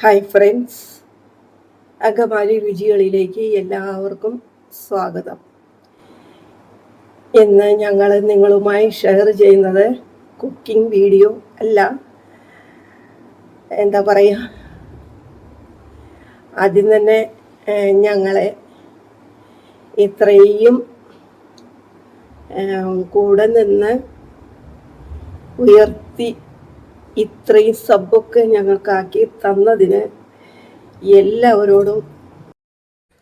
Hi friends അകമാലി രുചികളിലേക്ക് എല്ലാവർക്കും സ്വാഗതം. ഇന്ന് ഞങ്ങൾ നിങ്ങളുമായി ഷെയർ ചെയ്യുന്നത് കുക്കിംഗ് വീഡിയോ അല്ല. എന്താ പറയുക ആദ്യം തന്നെ ഞങ്ങളെ ഇത്രയും കൂടെ നിന്ന് ഉയർത്തി ഇത്രയും സബ്ബൊക്കെ ഞങ്ങൾക്കാക്കി തന്നതിന് എല്ലാവരോടും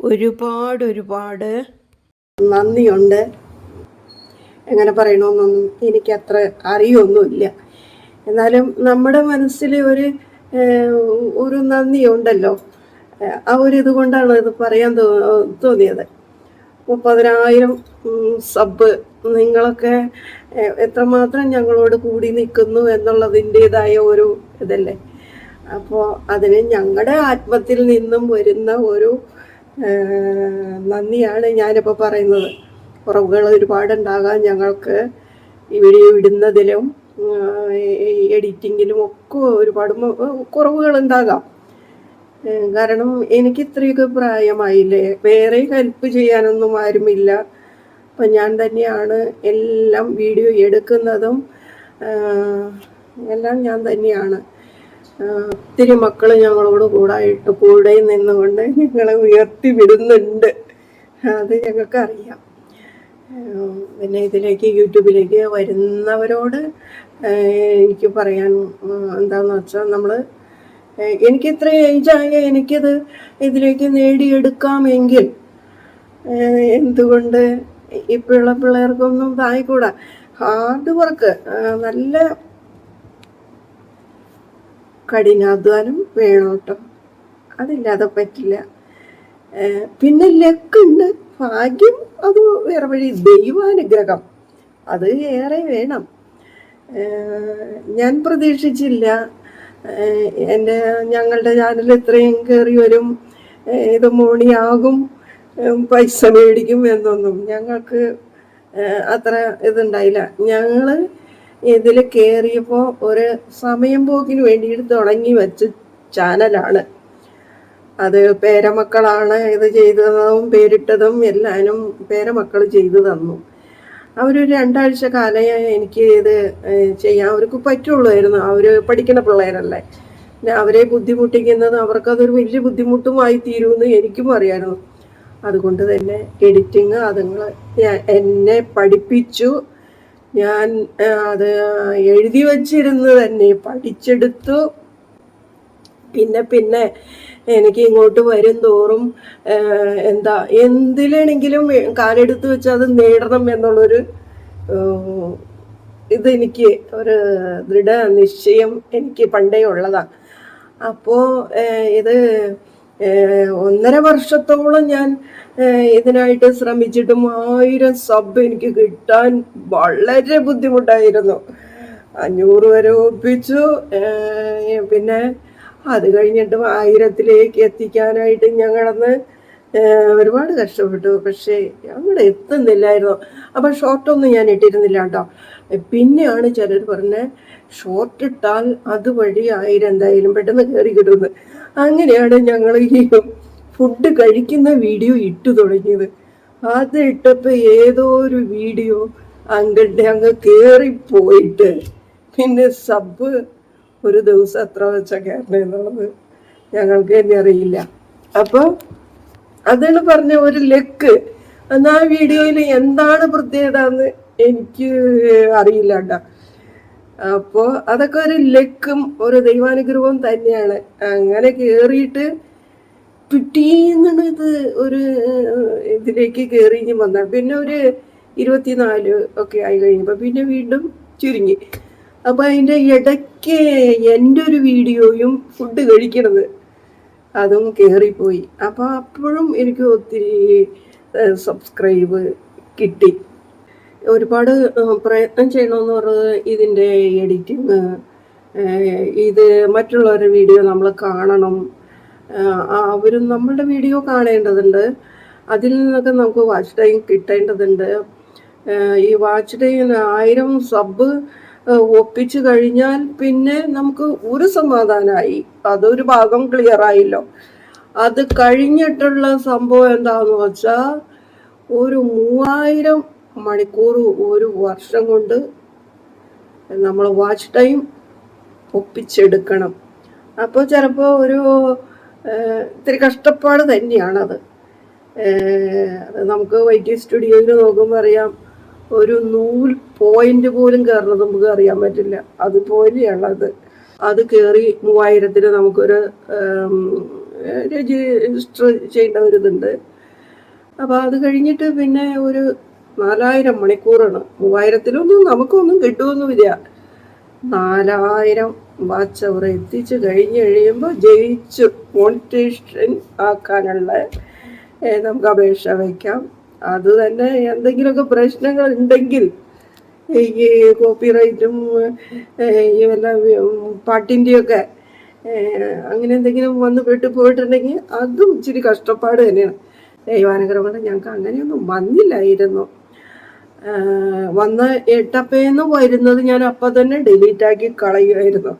ഒരുപാട് ഒരുപാട് നന്ദിയുണ്ട്. എങ്ങനെ പറയണമെന്നൊന്നും എനിക്കത്ര അറിയൊന്നുമില്ല. എന്നാലും നമ്മുടെ മനസ്സിൽ ഒരു ഒരു നന്ദിയുണ്ടല്ലോ. ആ ഒരു ഇതുകൊണ്ടാണ് ഇത് പറയാൻ തോന്നിയത്. മുപ്പതിനായിരം സബ് നിങ്ങളൊക്കെ എത്രമാത്രം ഞങ്ങളോട് കൂടി നിൽക്കുന്നു എന്നുള്ളതിന്റെതായ ഒരു ഇതല്ലേ? അപ്പോൾ അതിന് ഞങ്ങളുടെ ആത്മത്തിൽ നിന്നും വരുന്ന ഒരു നന്ദിയാണ് ഞാനിപ്പോൾ പറയുന്നത്. കുറവുകൾ ഒരുപാടുണ്ടാകാം ഞങ്ങൾക്ക് ഈ വീഡിയോ ഇടുന്നതിലും എഡിറ്റിങ്ങിലും ഒക്കെ ഒരുപാട് കുറവുകൾ ഉണ്ടാകാം കാരണം എനിക്ക് ഇത്രയൊക്കെ പ്രായമായില്ലേ? വേറെ ഹെൽപ്പ് ചെയ്യാനൊന്നും ആരുമില്ല. അപ്പം ഞാൻ തന്നെയാണ് എല്ലാം വീഡിയോ എടുക്കുന്നതും എല്ലാം ഞാൻ തന്നെയാണ്. ഒത്തിരി മക്കൾ ഞങ്ങളോട് കൂടായിട്ട് കൂടെ നിന്നുകൊണ്ട് ഞങ്ങളെ ഉയർത്തി വിടുന്നുണ്ട്. അത് ഞങ്ങൾക്കറിയാം. പിന്നെ ഇതിലേക്ക് യൂട്യൂബിലേക്ക് വരുന്നവരോട് എനിക്ക് പറയാൻ എന്താണെന്ന് വെച്ചാൽ നമ്മൾ എനിക്ക് ഇത്ര ഏജായ എനിക്കത് ഇതിലേക്ക് നേടിയെടുക്കാമെങ്കിൽ എന്തുകൊണ്ട് ഇപ്പോഴുള്ള പിള്ളേർക്കൊന്നും ഇതായിക്കൂടാ? ഹാർഡ് വർക്ക് നല്ല കഠിനാധ്വാനം വേണം കേട്ടോ അതില്ലാതെ പറ്റില്ല. പിന്നെ ലക്കുണ്ട്. ഭാഗ്യം അത് വേറെ വഴി ദൈവാനുഗ്രഹം. അത് ഏറെ വേണം. ഞാൻ പ്രതീക്ഷിച്ചില്ല. എന്റെ ഞങ്ങളുടെ ചാനൽ ഇത്രയും കയറി വരും. ഇത് മോണിയാകും. പൈസ മേടിക്കും എന്നൊന്നും ഞങ്ങൾക്ക് അത്ര ഇതുണ്ടായില്ല. ഞങ്ങൾ ഇതിൽ കയറിയപ്പോൾ ഒരു സമയം പോക്കിന് വേണ്ടിയിട്ട് തുടങ്ങി വെച്ച ചാനലാണ് അത് പേരമക്കളാണ് ഇത് ചെയ്തതും പേരിട്ടതും എല്ലാവരും പേരമക്കൾ ചെയ്തു തന്നു. അവരൊരു രണ്ടാഴ്ച കാലം എനിക്ക് ഇത് ചെയ്യാൻ അവർക്ക് പറ്റുള്ളായിരുന്നു. അവർ പഠിക്കുന്ന പിള്ളേരല്ലേ. പിന്നെ അവരെ ബുദ്ധിമുട്ടിക്കുന്നത് അവർക്കതൊരു വലിയ ബുദ്ധിമുട്ടുമായി തീരുമെന്ന് എനിക്കും അറിയാമായിരുന്നു അതുകൊണ്ട് തന്നെ എഡിറ്റിങ് അതുങ്ങൾ എന്നെ പഠിപ്പിച്ചു. ഞാൻ അത് എഴുതി വച്ചിരുന്ന് തന്നെ പഠിച്ചെടുത്തു. പിന്നെ പിന്നെ എനിക്ക് ഇങ്ങോട്ട് വരും തോറും എന്താ എന്തിലാണെങ്കിലും കാലെടുത്ത് വെച്ച് അത് നേടണം എന്നുള്ളൊരു ഇതെനിക്ക് ഒരു ദൃഢ നിശ്ചയം എനിക്ക് പണ്ടേ ഉള്ളതാണ് അപ്പോൾ ഇത് ഒന്നര വർഷത്തോളം ഞാൻ ഇതിനായിട്ട് ശ്രമിച്ചിട്ടും ആയിരം സബ് എനിക്ക് കിട്ടാൻ വളരെ ബുദ്ധിമുട്ടായിരുന്നു. അഞ്ഞൂറ് വരെ ഒപ്പിച്ചു പിന്നെ അത് കഴിഞ്ഞിട്ട് ആയിരത്തിലേക്ക് എത്തിക്കാനായിട്ട് ഞങ്ങളന്ന് ഒരുപാട് കഷ്ടപ്പെട്ടു. പക്ഷേ അങ്ങോട്ട് എത്തുന്നില്ലായിരുന്നു. അപ്പം ഷോർട്ടൊന്നും ഞാൻ ഇട്ടിരുന്നില്ല കേട്ടോ. പിന്നെയാണ് ചിലർ പറഞ്ഞത് ഷോർട്ട് ഇട്ടാൽ അതുവഴി ആയിരം എന്തായാലും പെട്ടെന്ന് കയറി കിട്ടുന്നത് അങ്ങനെയാണ് ഞങ്ങൾ ഈ ഫുഡ് കഴിക്കുന്ന വീഡിയോ ഇട്ടു തുടങ്ങിയത്. അത് ഇട്ടപ്പോൾ ഏതോ ഒരു വീഡിയോ അങ്കിളുടെ അങ്ങ് കയറിപ്പോയിട്ട് പിന്നെ സബ് ഒരു ദിവസം എത്ര വെച്ചാൽ കയറണേ എന്നുള്ളത് ഞങ്ങൾക്ക് തന്നെ അറിയില്ല. അപ്പോൾ അതാണ് പറഞ്ഞ ഒരു ലക്ക് എന്നാ ആ വീഡിയോയിൽ എന്താണ് പ്രത്യേകത എന്ന് എനിക്ക് അറിയില്ല കേട്ടോ. അപ്പോൾ അതൊക്കെ ഒരു ലക്കും ഒരു ദൈവാനുഗ്രഹവും തന്നെയാണ്. അങ്ങനെ കയറിയിട്ട് പിറ്റീന്നാണ് ഇത് ഒരു ഇതിലേക്ക് കയറി വന്ന. പിന്നെ ഒരു ഇരുപത്തിനാല് ഒക്കെ ആയി കഴിഞ്ഞപ്പോൾ പിന്നെ വീണ്ടും ചുരുങ്ങി. അപ്പോൾ അതിന്റെ ഇടയ്ക്ക് എന്റെ ഒരു വീഡിയോയും ഫുഡ് കഴിക്കണത് അതും കയറിപ്പോയി അപ്പോൾ അപ്പോഴും എനിക്ക് ഒത്തിരി സബ്സ്ക്രൈബ് കിട്ടി. ഒരുപാട് പ്രയത്നം ചെയ്യണമെന്ന് പറഞ്ഞത് ഇതിന്റെ എഡിറ്റിങ് ഇത് മറ്റുള്ളവരുടെ വീഡിയോ നമ്മൾ കാണണം. അവരും നമ്മളുടെ വീഡിയോ കാണേണ്ടതുണ്ട്. അതിൽ നിന്നൊക്കെ നമുക്ക് വാച്ച് ടൈം കിട്ടേണ്ടതുണ്ട്. ഈ വാച്ച് ടൈം ആയിരം സബ് ഒപ്പിച്ചു കഴിഞ്ഞാൽ പിന്നെ നമുക്ക് ഒരു സമാധാനമായി അതൊരു ഭാഗം ക്ലിയർ ആയില്ലോ. അത് കഴിഞ്ഞിട്ടുള്ള സംഭവം എന്താന്ന് വെച്ചാൽ ഒരു മൂവായിരം മണിക്കൂർ ഒരു വർഷം കൊണ്ട് നമ്മൾ വാച്ച് ടൈം ഒപ്പിച്ചെടുക്കണം. അപ്പോൾ ചിലപ്പോൾ ഒരു ഇത്തിരി കഷ്ടപ്പാട് തന്നെയാണത്. അത് നമുക്ക് വൈറ്റി സ്റ്റുഡിയോയിൽ നോക്കുമ്പോൾ അറിയാം. ഒരു നൂൽ പോയിന്റ് പോലും കയറുന്നത് നമുക്ക് അറിയാൻ പറ്റില്ല. അതുപോലെയുള്ളത് അത്. കയറി മൂവായിരത്തിന് നമുക്കൊരു രജിസ്റ്റർ ചെയ്യേണ്ട ഒരു ഇതുണ്ട്. അപ്പോൾ അത് കഴിഞ്ഞിട്ട് പിന്നെ ഒരു നാലായിരം മണിക്കൂറാണ്. മൂവായിരത്തിലൊന്നും നമുക്കൊന്നും കിട്ടുമെന്നുമില്ല നാലായിരം വാച്ച് അവർ എത്തിച്ചു കഴിഞ്ഞ് കഴിയുമ്പോൾ ജയിച്ച് മോണിറ്റേഷൻ ആക്കാനുള്ള നമുക്ക് അപേക്ഷ വയ്ക്കാം. അത് തന്നെ എന്തെങ്കിലുമൊക്കെ പ്രശ്നങ്ങൾ ഉണ്ടെങ്കിൽ ഈ കോപ്പിറൈറ്റും ഈ വല്ല പാട്ടിന്റെയൊക്കെ അങ്ങനെ എന്തെങ്കിലും വന്ന് പെട്ട് പോയിട്ടുണ്ടെങ്കിൽ അതും ഇച്ചിരി കഷ്ടപ്പാട് തന്നെയാണ്. ദൈവാനുഗ്രഹം ഞങ്ങൾക്ക് അങ്ങനെയൊന്നും വന്നില്ലായിരുന്നു. വന്ന് എട്ടപ്പേന്ന് വരുന്നത് ഞാൻ അപ്പം തന്നെ ഡിലീറ്റ് ആക്കി കളയുമായിരുന്നു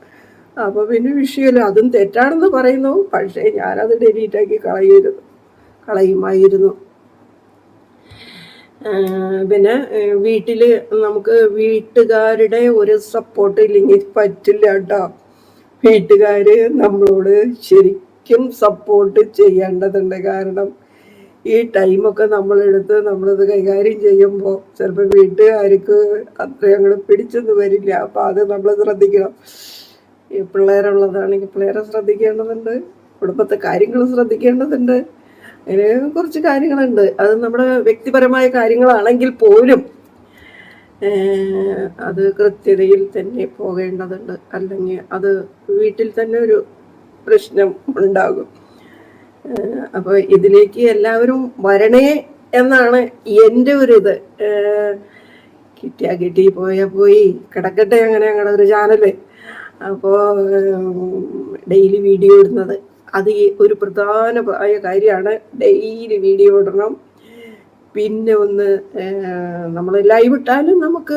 അപ്പോൾ പിന്നെ വിഷയമില്ല അതും തെറ്റാണെന്ന് പറയുന്നു പക്ഷേ ഞാനത് ഡിലീറ്റ് ആക്കി കളയുമായിരുന്നു കളയുമായിരുന്നു. പിന്നെ വീട്ടിൽ നമുക്ക് വീട്ടുകാരുടെ ഒരു സപ്പോർട്ട് ഇല്ലെങ്കിൽ പറ്റില്ല കേട്ടോ വീട്ടുകാർ നമ്മളോട് ശരിക്കും സപ്പോർട്ട് ചെയ്യേണ്ടതുണ്ട്. കാരണം ഈ ടൈമൊക്കെ നമ്മളെടുത്ത് നമ്മളത് കൈകാര്യം ചെയ്യുമ്പോൾ ചിലപ്പോൾ വീട്ടുകാർക്ക് അത്ര അങ്ങോട്ട് പിടിച്ചൊന്നും വരില്ല. അപ്പോൾ അത് നമ്മൾ ശ്രദ്ധിക്കണം. ഈ പിള്ളേരുള്ളതാണെങ്കിൽ പിള്ളേരെ ശ്രദ്ധിക്കേണ്ടതുണ്ട്. കുടുംബത്തെ കാര്യങ്ങൾ ശ്രദ്ധിക്കേണ്ടതുണ്ട്. അങ്ങനെ കുറച്ച് കാര്യങ്ങളുണ്ട്. അത് നമ്മുടെ വ്യക്തിപരമായ കാര്യങ്ങളാണെങ്കിൽ പോലും അത് കൃത്യതയിൽ തന്നെ പോകേണ്ടതുണ്ട്. അല്ലെങ്കിൽ അത് വീട്ടിൽ തന്നെ ഒരു പ്രശ്നം ഉണ്ടാകും. അപ്പോൾ ഇതിലേക്ക് എല്ലാവരും വരണേ എന്നാണ് എന്റെ ഒരു ഇത്. കിട്ടിയാ കിട്ടി പോയാ പോയി കിടക്കട്ടെ അങ്ങനെ ഞങ്ങളുടെ ഒരു ചാനൽ. അപ്പോൾ ഡെയിലി വീഡിയോ ഇടുന്നത്. അത് ഒരു പ്രധാനമായ കാര്യമാണ്. ഡെയിലി വീഡിയോ ഇടണം. പിന്നെ ഒന്ന് നമ്മൾ ലൈവ് ഇട്ടാലും നമുക്ക്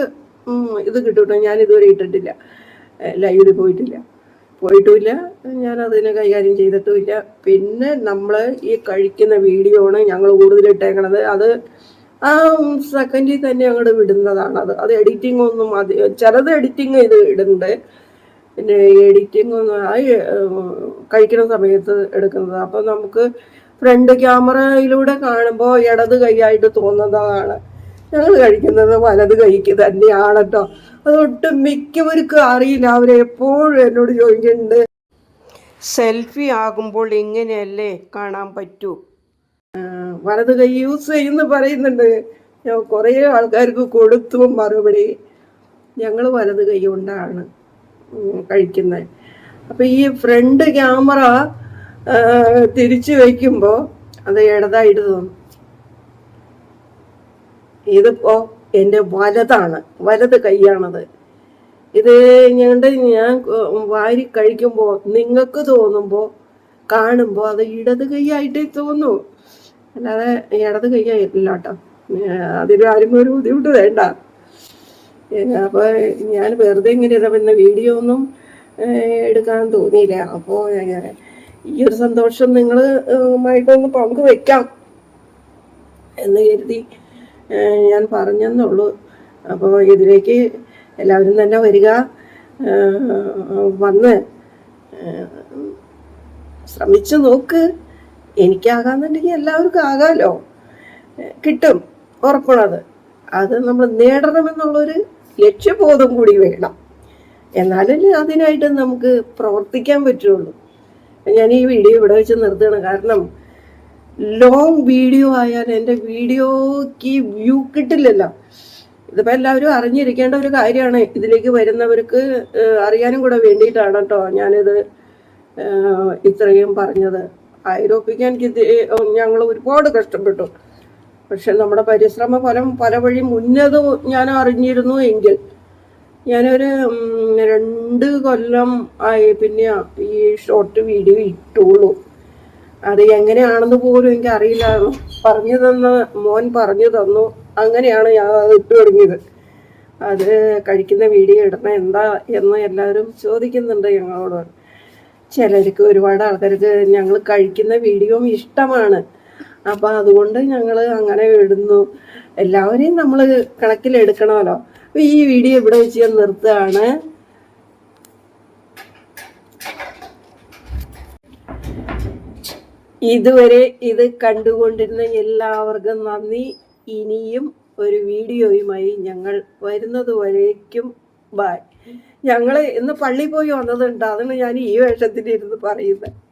ഇത് കിട്ടും ഞാൻ ഇതുവരെ ഇട്ടിട്ടില്ല. ലൈവിൽ പോയിട്ടില്ല. പോയിട്ടുമില്ല. ഞാൻ അതിനെ കൈകാര്യം ചെയ്തിട്ടുമില്ല. പിന്നെ നമ്മൾ ഈ കഴിക്കുന്ന വീഡിയോ ആണ് ഞങ്ങൾ കൂടുതൽ ഇട്ടേക്കണത്. അത് ആ സെക്കൻഡിൽ തന്നെ അങ്ങോട്ട് വിടുന്നതാണ്. അത് അത് എഡിറ്റിംഗ് ഒന്നും അത് ചിലത് എഡിറ്റിംഗ് ഇത് ഇടുന്നുണ്ട്. പിന്നെ എഡിറ്റിംഗ് ഒന്നും ആയി കഴിക്കുന്ന സമയത്ത് എടുക്കുന്നത്. അപ്പോൾ നമുക്ക് ഫ്രണ്ട് ക്യാമറയിലൂടെ കാണുമ്പോൾ ഇടത് കൈയായിട്ട് തോന്നുന്നതാണ്. ഞങ്ങൾ കഴിക്കുന്നത് വലത് കൈക്ക് തന്നെയാണ് കേട്ടോ അതൊട്ടും മിക്കവർക്കും അറിയില്ല. അവരെപ്പോഴും എന്നോട് ചോദിക്കുന്നുണ്ട്. സെൽഫി ആകുമ്പോൾ ഇങ്ങനെയല്ലേ കാണാൻ പറ്റൂ? വലത് കൈ യൂസ് ചെയ്യുന്ന പറയുന്നുണ്ട്. ഞാൻ കുറേ ആൾക്കാർക്ക് കൊടുത്തും മറുപടി. ഞങ്ങൾ വലത് കൈ കൊണ്ടാണ്. കഴിക്കുന്നത് അപ്പോൾ ഈ ഫ്രണ്ട് ക്യാമറ തിരിച്ചു വയ്ക്കുമ്പോൾ അത് ഇടതായിട്ട് തോന്നും. ഇതിപ്പോ എന്റെ വലതാണ്. വലത് കൈയാണത്. ഇത് ഞങ്ങളുടെ ഞാൻ വാരി കഴിക്കുമ്പോൾ നിങ്ങൾക്ക് തോന്നുമ്പോൾ കാണുമ്പോൾ അത് ഇടത് കൈയായിട്ടേ തോന്നൂ. അല്ലാതെ ഇടത് കൈയായിട്ടില്ല കേട്ടോ. അതിന് ആരും ഒരു ബുദ്ധിമുട്ട് വേണ്ട. അപ്പോൾ ഞാൻ വെറുതെ ഇങ്ങനെ ഇടപെടുന്ന വീഡിയോ ഒന്നും എടുക്കാൻ തോന്നിയില്ല. അപ്പോൾ ഈ ഒരു സന്തോഷം നിങ്ങൾ ആയിട്ടൊന്ന് പങ്കുവെക്കാം എന്ന് കരുതി ഞാൻ പറഞ്ഞെന്നുള്ളൂ. അപ്പോൾ ഇതിലേക്ക് എല്ലാവരും തന്നെ വരിക. വന്ന് ശ്രമിച്ചു നോക്ക്. എനിക്കാകാന്നുണ്ടെങ്കിൽ എല്ലാവർക്കും ആകാമല്ലോ കിട്ടും ഉറപ്പുള്ളത്. അത് നമ്മൾ നേടണമെന്നുള്ളൊരു ലക്ഷ്യബോധം കൂടി വേണം. എന്നാലല്ലേ അതിനായിട്ട് നമുക്ക് പ്രവർത്തിക്കാൻ പറ്റുള്ളൂ. ഞാൻ ഈ വീഡിയോ ഇവിടെ വെച്ച് നിർത്തുകയാണ്. കാരണം ലോങ് വീഡിയോ ആയാൽ എന്റെ വീഡിയോക്ക് വ്യൂ കിട്ടില്ലല്ലോ. ഇതിപ്പോൾ എല്ലാവരും അറിഞ്ഞിരിക്കേണ്ട ഒരു കാര്യമാണ്. ഇതിലേക്ക് വരുന്നവർക്ക് അറിയാനും കൂടെ വേണ്ടിയിട്ടാണ് കേട്ടോ ഞാനിത് ഇത്രയും പറഞ്ഞത്. ആയിരോപ്പിക്കാൻ ഞങ്ങൾ ഒരുപാട് കഷ്ടപ്പെട്ടു. പക്ഷെ നമ്മുടെ പരിശ്രമ ഫലം പല വഴി മുന്നത് ഞാൻ അറിഞ്ഞിരുന്നു എങ്കിൽ. ഞാനൊരു രണ്ട് കൊല്ലം ആയി പിന്നെ ഈ ഷോർട്ട് വീഡിയോ ഇട്ടുള്ളൂ. അത് എങ്ങനെയാണെന്ന് പോലും എനിക്ക് അറിയില്ലായിരുന്നു പറഞ്ഞു തന്ന മോൻ പറഞ്ഞു തന്നു. അങ്ങനെയാണ് ഞാൻ അത് ഇട്ടു തുടങ്ങിയത്. അത് കഴിക്കുന്ന വീഡിയോ ഇടണം എന്താ എന്ന് എല്ലാവരും ചോദിക്കുന്നുണ്ട് ഞങ്ങളോട്. ചിലർക്ക് ഒരുപാട് ആൾക്കാർക്ക് ഞങ്ങൾ കഴിക്കുന്ന വീഡിയോ ഇഷ്ടമാണ്. അപ്പം അതുകൊണ്ട് ഞങ്ങൾ അങ്ങനെ ഇടുന്നു. എല്ലാവരെയും നമ്മൾ കണക്കിലെടുക്കണമല്ലോ അപ്പൊ ഈ വീഡിയോ ഇവിടെ വെച്ച് ഞാൻ നിർത്തുകയാണ്. ഇതുവരെ ഇത് കണ്ടുകൊണ്ടിരുന്ന എല്ലാവർക്കും നന്ദി. ഇനിയും ഒരു വീഡിയോയുമായി ഞങ്ങൾ വരുന്നത് വരേക്കും ബായ് ഞങ്ങൾ ഇന്ന് പള്ളി പോയി വന്നതുണ്ട്. അതാണ് ഞാൻ ഈ വേഷത്തിൽ ഇരുന്ന് പറയുന്നത്.